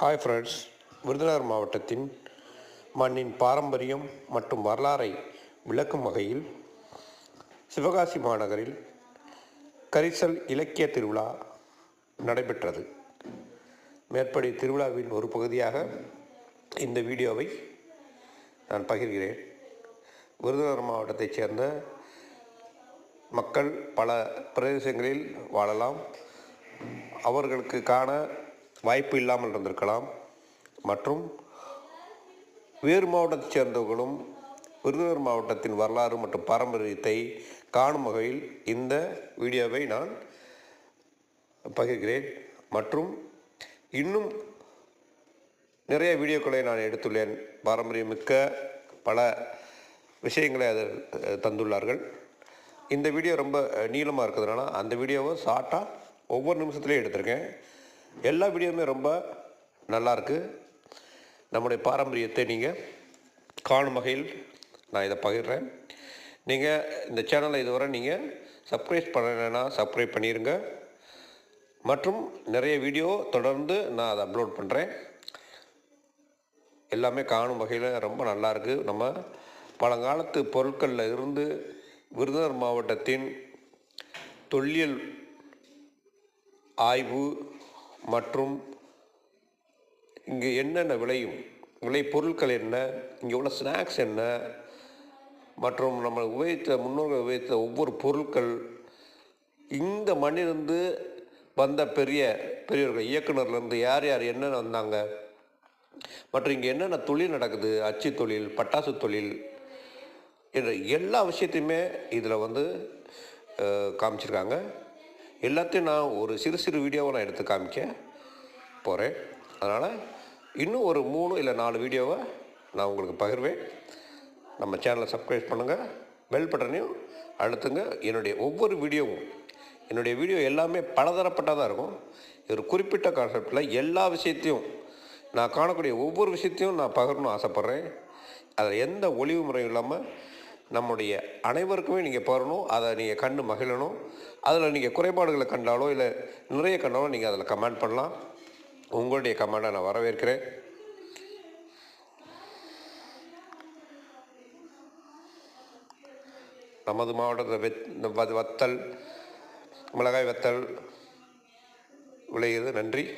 Hi friends Virudhunagar மாவட்டத்தின் மண்ணின் பாரம்பரியம் மற்றும் வரலாறை விளக்கும் வகையில் சிவகாசி மாநகரில் கரிசல் இலக்கிய திருவிழா நடைபெற்றது. மேற்படி திருவிழாவின் ஒரு பகுதியாக இந்த வீடியோவை நான் பகிர்கிறேன். விருதுநகர் மாவட்டத்தைச் சேர்ந்த மக்கள் பல பிரதேசங்களில் வாழலாம். அவர்களுக்கு காண வாய்ப்பு இல்லாமல் இருந்திருக்கலாம். மற்றும் வேறு மாவட்டத்தைச் சேர்ந்தவர்களும் விருதுநகர் மாவட்டத்தின் வரலாறு மற்றும் பாரம்பரியத்தை காணும் வகையில் இந்த வீடியோவை நான் பகிர்கிறேன். மற்றும் இன்னும் நிறைய வீடியோக்களை நான் எடுத்துள்ளேன். பாரம்பரியமிக்க பல விஷயங்களை அதில் தந்துள்ளார்கள். இந்த வீடியோ ரொம்ப நீளமாக இருக்கிறதுனால அந்த வீடியோவை ஷார்ட்டாக ஒவ்வொரு நிமிஷத்துலேயும் எடுத்திருக்கேன். எல்லா வீடியோவுமே ரொம்ப நல்லாயிருக்கு நம்முடைய பாரம்பரியத்தை நீங்கள் காணும் வகையில் நான் இதை பகிர்றேன். நீங்கள் இந்த சேனலை இதுவரை நீங்கள் சப்ஸ்கிரைப் பண்ணலைன்னா சப்ஸ்கிரைப் பண்ணிடுங்க மற்றும் நிறைய வீடியோ தொடர்ந்து நான் அதை அப்லோட் பண்ணுறேன் எல்லாமே காணும் வகையில் ரொம்ப நல்லாயிருக்கு நம்ம பழங்காலத்து பொருட்களில் இருந்து விருதுநகர் மாவட்டத்தின் தொல்லியல் ஆய்வு மற்றும் இங்கே என்னென்ன விளையும்? விளை பொருட்கள் என்ன? இங்கே உள்ள ஸ்நாக்ஸ் என்ன? மற்றும் நம்ம உபயோகித்த முன்னோர்கள் உபயோகித்த ஒவ்வொரு பொருட்கள் இந்த மண்ணிலிருந்து வந்த பெரிய பெரியவர்கள் இயக்குனர்லேருந்து யார் யார் என்னென்ன வந்தாங்க? மற்றும் இங்கே என்னென்ன தொழில் நடக்குது? அச்சு தொழில் பட்டாசு தொழில் என்ற எல்லா விஷயத்தையுமே இதில் வந்து காமிச்சிருக்காங்க. எல்லாத்தையும் நான் ஒரு சிறு சிறு வீடியோவை நான் எடுத்து காமிக்க போகிறேன் அதனால் இன்னும் ஒரு மூணு இல்லை நாலு வீடியோவை நான் உங்களுக்கு பகிர்வேன். நம்ம சேனலை சப்ஸ்கிரைப் பண்ணுங்கள் பெல் பட்டனையும் அழுத்துங்க. என்னுடைய ஒவ்வொரு வீடியோவும் என்னுடைய வீடியோ எல்லாமே பலதரப்பட்டதாக இருக்கும். ஒரு குறிப்பிட்ட கான்செப்டில் எல்லா விஷயத்தையும் நான் காணக்கூடிய ஒவ்வொரு விஷயத்தையும் நான் பகிரணும்னு ஆசைப்பட்றேன். அதில் எந்த ஒளிவு முறையும் இல்லாமல் நம்முடைய அனைவருக்குமே நீங்கள் பகிரணும் அதை நீங்கள் கண்டு மகிழணும். அதில் நீங்கள் குறைபாடுகளை கண்டாலோ இல்லை நிறைய கண்டாலோ நீங்கள் அதில் கமெண்ட் பண்ணலாம். உங்களுடைய கமெண்டை நான் வரவேற்கிறேன். நமது மாவட்டத்தில் வெத் வ- வத்தல் மிளகாய் வத்தல் விளைகிறது நன்றி.